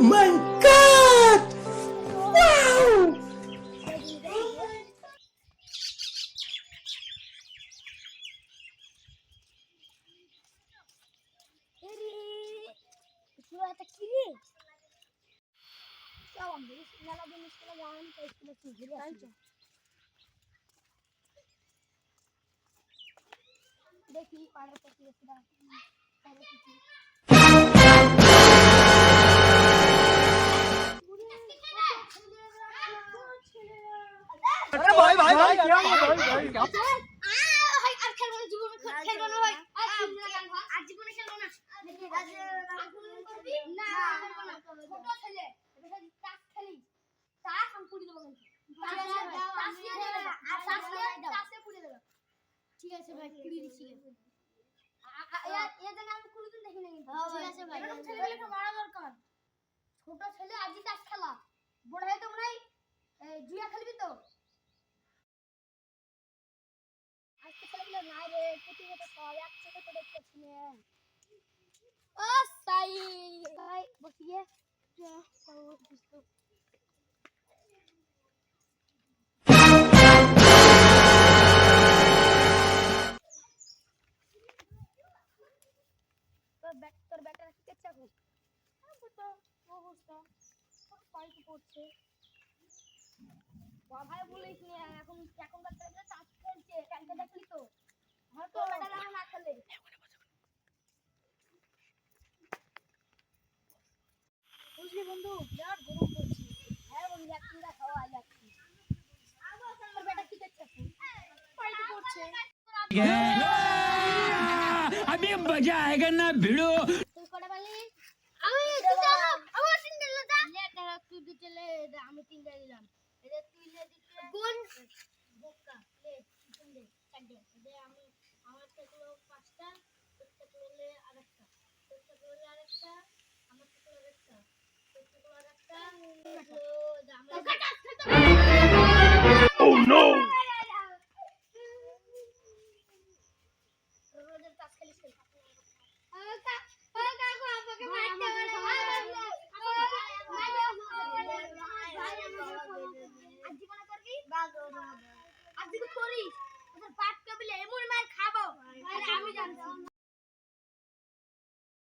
My god! Wow! देखिए party ভাই ভাই ভাই ঠিক আছে ভাই কুড়ি দিচ্ছি ছোট ছেলে, আজই তাস খেলা। বড় হয়ে তোমরাই জুয়া খেলবি তো? করে প্রতিহত কর একসাথে করে দেখতেছিলে ও, সাই। ভাই বসিয়ে। তোর ব্যাটার হ্যাঁ, কি চেষ্টা করি ও বুঝতো পড়ছে? বাবাই এখন, এখনকার अभी मजा आएगा ना भिड़ो আমি তিনটা দিলাম। এটা তুই দিলাম